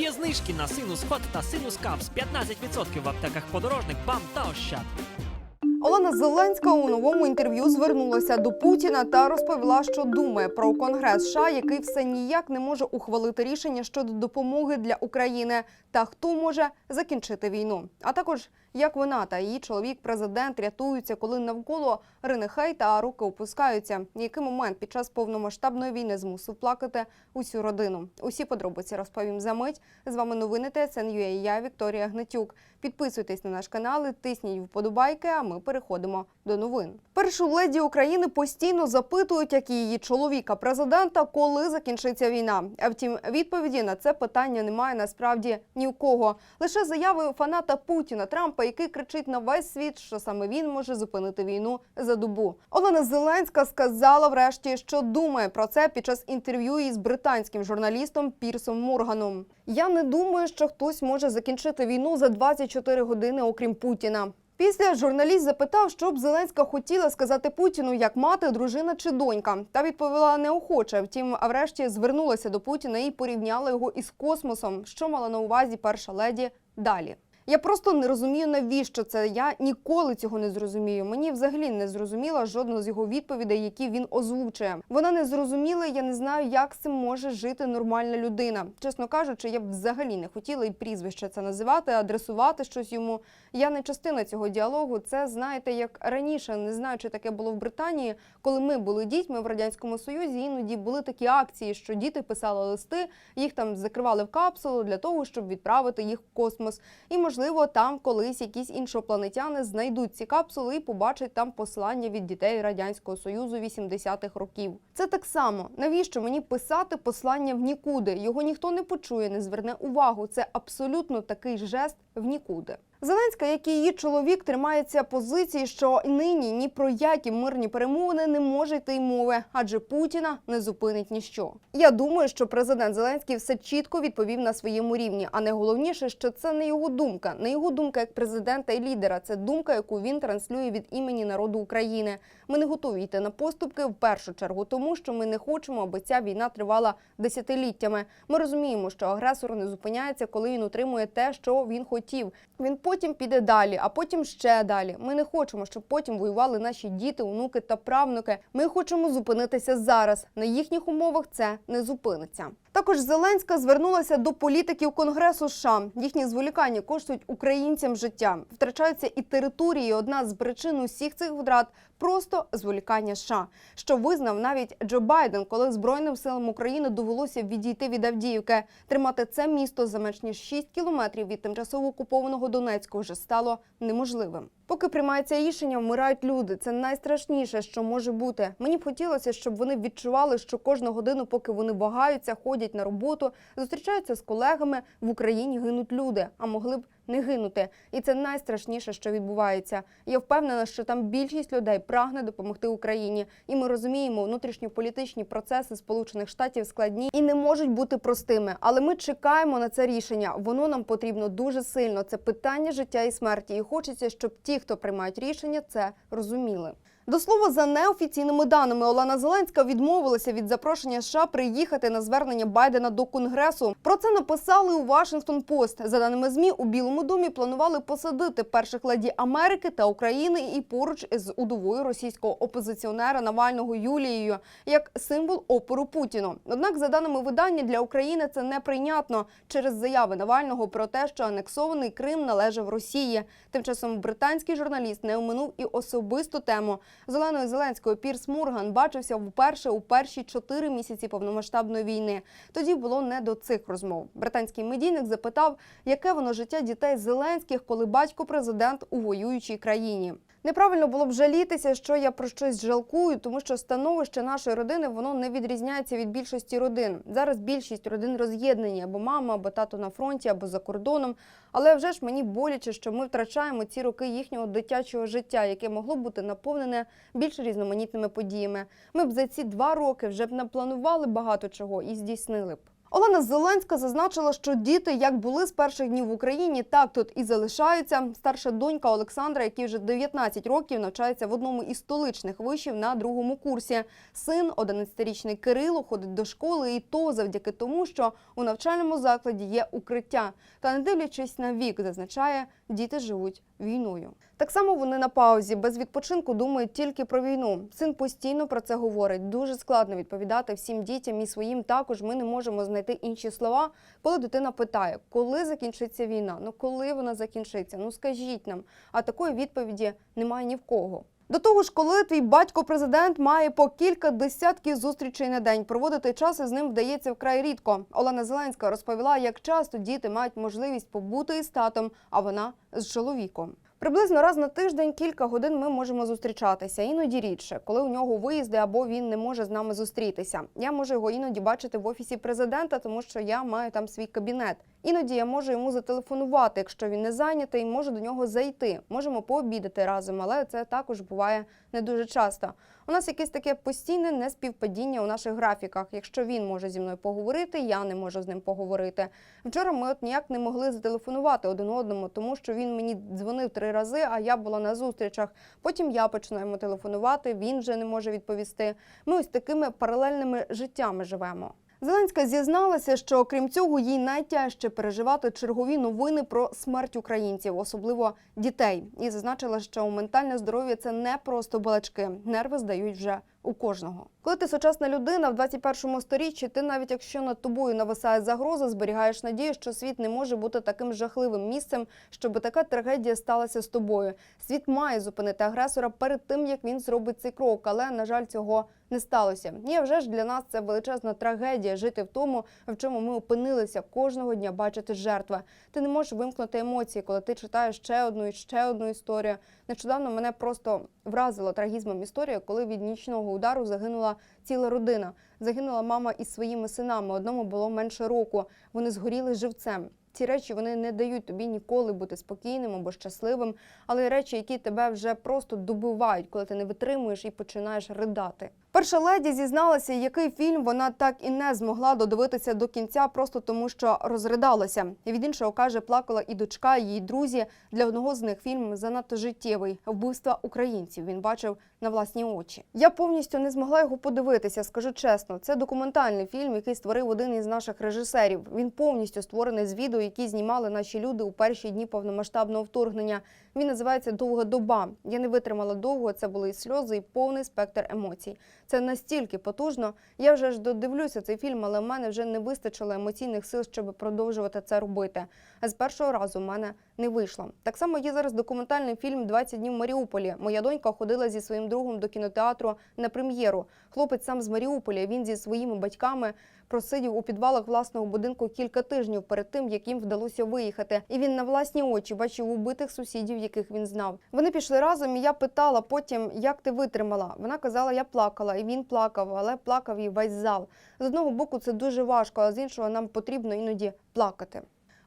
Є знижки на синус хот та синус капс 15% в аптеках подорожник, бам та ощад. Олена Зеленська у новому інтерв'ю звернулася до Путіна та розповіла, що думає про конгрес США, який все ніяк не може ухвалити рішення щодо допомоги для України та хто може закінчити війну. А також як вона та її чоловік, президент рятуються, коли навколо рине хейт, а руки опускаються. Який момент під час повномасштабної війни змусив плакати усю родину? Усі подробиці розповім за мить. З вами новини ТСН.UA, Я Вікторія Гнатюк. Підписуйтесь на наш канал, і тисніть вподобайки. А ми переходимо до новин. Першу леді України постійно запитують, як і її чоловіка, президента, коли закінчиться війна. А втім, відповіді на це питання немає насправді ні у кого. Лише заяви фаната Путіна Трампа, який кричить на весь світ, що саме він може зупинити війну за добу. Олена Зеленська сказала врешті, що думає про це під час інтерв'ю із британським журналістом Пірсом Морганом. Я не думаю, що хтось може закінчити війну за 24 години, окрім Путіна. Після журналіст запитав, що б Зеленська хотіла сказати Путіну як мати, дружина чи донька. Та відповіла неохоче. Втім, а врешті звернулася до Путіна і порівняла його із космосом, що мала на увазі перша леді далі. Я просто не розумію, навіщо це. Я ніколи цього не зрозумію. Мені взагалі не зрозуміла жодна з його відповідей, які він озвучує. Вона не зрозуміла. Я не знаю, як цим може жити нормальна людина. Чесно кажучи, я б взагалі не хотіла і прізвище це називати, адресувати щось йому. Я не частина цього діалогу. Це знаєте, як раніше, не знаю, чи таке було в Британії, коли ми були дітьми в радянському союзі. Іноді були такі акції, що діти писали листи, їх там закривали в капсулу для того, щоб відправити їх в космос. І можливо, там колись якісь іншопланетяни знайдуть ці капсули і побачать там послання від дітей радянського союзу 80-х років. Це так само. Навіщо мені писати послання в нікуди? Його ніхто не почує, не зверне увагу. Це абсолютно такий жест в нікуди. Зеленська, як і її чоловік, тримається позиції, що нині ні про які мирні перемовини не може йти й мови, адже Путіна не зупинить ніщо. Я думаю, що президент Зеленський все чітко відповів на своєму рівні. А найголовніше, що це не його думка, не його думка як президента і лідера. Це думка, яку він транслює від імені народу України. Ми не готові йти на поступки в першу чергу, тому що ми не хочемо, аби ця війна тривала десятиліттями. Ми розуміємо, що агресор не зупиняється, коли він утримує те, що він хотів. Він потім піде далі, а потім ще далі. Ми не хочемо, щоб потім воювали наші діти, онуки та правнуки. Ми хочемо зупинитися зараз. На їхніх умовах це не зупиниться. Також Зеленська звернулася до політиків Конгресу США. Їхні зволікання коштують українцям життя. Втрачаються і території. Одна з причин усіх цих втрат просто зволікання США, що визнав навіть Джо Байден, коли Збройним силам України довелося відійти від Авдіївки. Тримати це місто за менш ніж 6 кілометрів від тимчасово окупованого Донецьку вже стало неможливим. Поки приймається рішення, вмирають люди. Це найстрашніше, що може бути. Мені б хотілося, щоб вони відчували, що кожну годину, поки вони вагаються, ходять на роботу, зустрічаються з колегами в Україні гинуть люди, а могли б не гинути. І це найстрашніше, що відбувається. Я впевнена, що там більшість людей прагне допомогти Україні, і ми розуміємо, внутрішньополітичні процеси Сполучених Штатів складні і не можуть бути простими. Але ми чекаємо на це рішення. Воно нам потрібно дуже сильно. Це питання життя і смерті. І хочеться, щоб ті, хто приймають рішення, це розуміли. До слова, за неофіційними даними, Олена Зеленська відмовилася від запрошення США приїхати на звернення Байдена до Конгресу. Про це написали у Вашингтон Пост. За даними змі, у Білому домі планували посадити перших леді Америки та України і поруч із удовою російського опозиціонера Навального Юлією як символ опору Путіну. Однак, за даними видання, для України це неприйнятно через заяви Навального про те, що анексований Крим належав Росії. Тим часом британський журналіст не оминув і особисту тему. З Оленою Зеленською Пірс Мурган бачився вперше у перші чотири місяці повномасштабної війни. Тоді було не до цих розмов. Британський медійник запитав, яке воно життя дітей Зеленських, коли батько президент у воюючій країні. Неправильно було б жалітися, що я про щось жалкую, тому що становище нашої родини воно не відрізняється від більшості родин. Зараз більшість родин роз'єднані або мама, або тато на фронті, або за кордоном. Але вже ж мені боляче, що ми втрачаємо ці роки їхнього дитячого життя, яке могло бути наповнене більш різноманітними подіями. Ми б за ці два роки вже б напланували багато чого і здійснили б. Олена Зеленська зазначила, що діти як були з перших днів в Україні, так тут і залишаються. Старша донька Олександра, який вже 19 років навчається в одному із столичних вишів на другому курсі. Син, 11-річний Кирило, ходить до школи, і то завдяки тому, що у навчальному закладі є укриття. Та не дивлячись на вік, зазначає, діти живуть війною. Так само вони на паузі, без відпочинку думають тільки про війну. Син постійно про це говорить. Дуже складно відповідати всім дітям і своїм також. Ми не можемо знайти інші слова, коли дитина питає, коли закінчиться війна? Ну коли вона закінчиться? Ну скажіть нам. А такої відповіді немає ні в кого. До того ж, коли твій батько-президент має по кілька десятків зустрічей на день, проводити час із ним вдається вкрай рідко. Олена Зеленська розповіла, як часто діти мають можливість побути із татом, а вона з чоловіком. Приблизно раз на тиждень кілька годин ми можемо зустрічатися, іноді рідше, коли у нього виїзди або він не може з нами зустрітися. Я можу його іноді бачити в офісі президента, тому що я маю там свій кабінет. Іноді я можу йому зателефонувати, якщо він не зайнятий, можу до нього зайти. Можемо пообідати разом, але це також буває не дуже часто. У нас якесь таке постійне неспівпадіння у наших графіках. Якщо він може зі мною поговорити, я не можу з ним поговорити. Вчора ми от ніяк не могли зателефонувати один одному, тому що він мені дзвонив три рази, а я була на зустрічах. Потім я починаю телефонувати, він вже не може відповісти. Ми ось такими паралельними життями живемо. Зеленська зізналася, що окрім цього їй найтяжче переживати чергові новини про смерть українців, особливо дітей, і зазначила, що ментальне здоров'я це не просто балачки, нерви здають вже у кожного. Коли ти сучасна людина в 21 сторіччі, ти навіть якщо над тобою нависає загроза, зберігаєш надію, що світ не може бути таким жахливим місцем, щоб така трагедія сталася з тобою. Світ має зупинити агресора перед тим, як він зробить цей крок, але на жаль, цього не сталося. І вже ж для нас це величезна трагедія жити в тому, в чому ми опинилися кожного дня бачити жертви. Ти не можеш вимкнути емоції, коли ти читаєш ще одну і ще одну історію. Нещодавно мене просто вразило трагізмом історія, коли від нічного удару загинула ціла родина. Загинула мама із своїми синами. Одному було менше року. Вони згоріли живцем. Ці речі вони не дають тобі ніколи бути спокійним або щасливим, але й речі, які тебе вже просто добивають, коли ти не витримуєш і починаєш ридати. Перша леді зізналася, який фільм вона так і не змогла додивитися до кінця, просто тому що розридалася. Від іншого каже, плакала і дочка, і її друзі. Для одного з них фільм занадто життєвий вбивства українців. Він бачив на власні очі. Я повністю не змогла його подивитися. Скажу чесно, це документальний фільм, який створив один із наших режисерів. Він повністю створений з відео, які знімали наші люди у перші дні повномасштабного вторгнення. Він називається Довга доба. Я не витримала довго. Це були і сльози, і повний спектр емоцій. Це настільки потужно. Я вже ж додивлюся цей фільм, але в мене вже не вистачило емоційних сил, щоб продовжувати це робити. А з першого разу в мене не вийшло. Так само є зараз документальний фільм «20 днів в Маріуполі. Моя донька ходила зі своїм другом до кінотеатру на прем'єру. Хлопець сам з Маріуполя. Він зі своїми батьками просидів у підвалах власного будинку кілька тижнів перед тим, як їм вдалося виїхати. І він на власні очі бачив убитих сусідів, яких він знав. Вони пішли разом, і я питала потім, як ти витримала. Вона казала, я плакала, і він плакав, але плакав і весь зал. З одного боку, це дуже важко, а з іншого нам потрібно іноді плакати.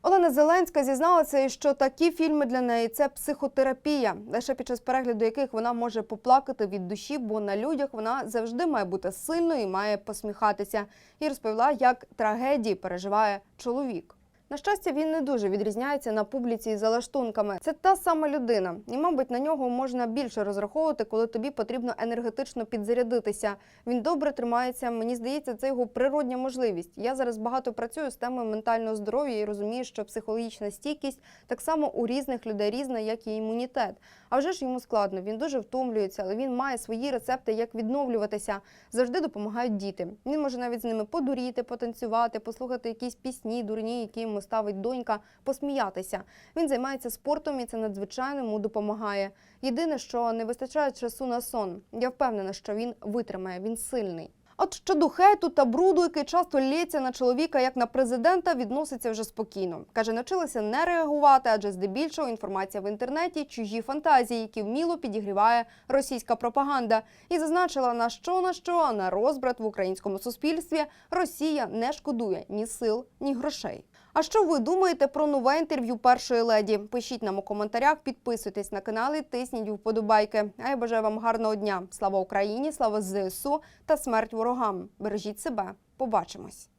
Олена Зеленська зізналася, що такі фільми для неї це психотерапія, лише під час перегляду яких вона може поплакати від душі, бо на людях вона завжди має бути сильною і має посміхатися. І розповіла, як трагедії переживає чоловік. На щастя, він не дуже відрізняється на публіці із залаштунками. Це та сама людина, і, мабуть, на нього можна більше розраховувати, коли тобі потрібно енергетично підзарядитися. Він добре тримається. Мені здається, це його природня можливість. Я зараз багато працюю з темою ментального здоров'я і розумію, що психологічна стійкість так само у різних людей різна, як і імунітет. А вже ж йому складно. Він дуже втомлюється, але він має свої рецепти, як відновлюватися. Завжди допомагають діти. Він може навіть з ними подуріти, потанцювати, послухати якісь пісні, дурні, які йому ставить донька, посміятися. Він займається спортом і це надзвичайно йому допомагає. Єдине, що не вистачає часу на сон. Я впевнена, що він витримає, він сильний. От щодо хейту та бруду, який часто лється на чоловіка як на президента, відноситься вже спокійно. Каже, навчилася не реагувати, адже здебільшого інформація в інтернеті чужі фантазії, які вміло підігріває російська пропаганда. І зазначила на що на що, на розбрат в українському суспільстві Росія не шкодує ні сил, ні грошей. А що ви думаєте про нове інтерв'ю першої леді? Пишіть нам у коментарях, підписуйтесь на канал і тисніть вподобайки. А я бажаю вам гарного дня. Слава Україні, слава ЗСУ та смерть ворогам. Бережіть себе. Побачимось.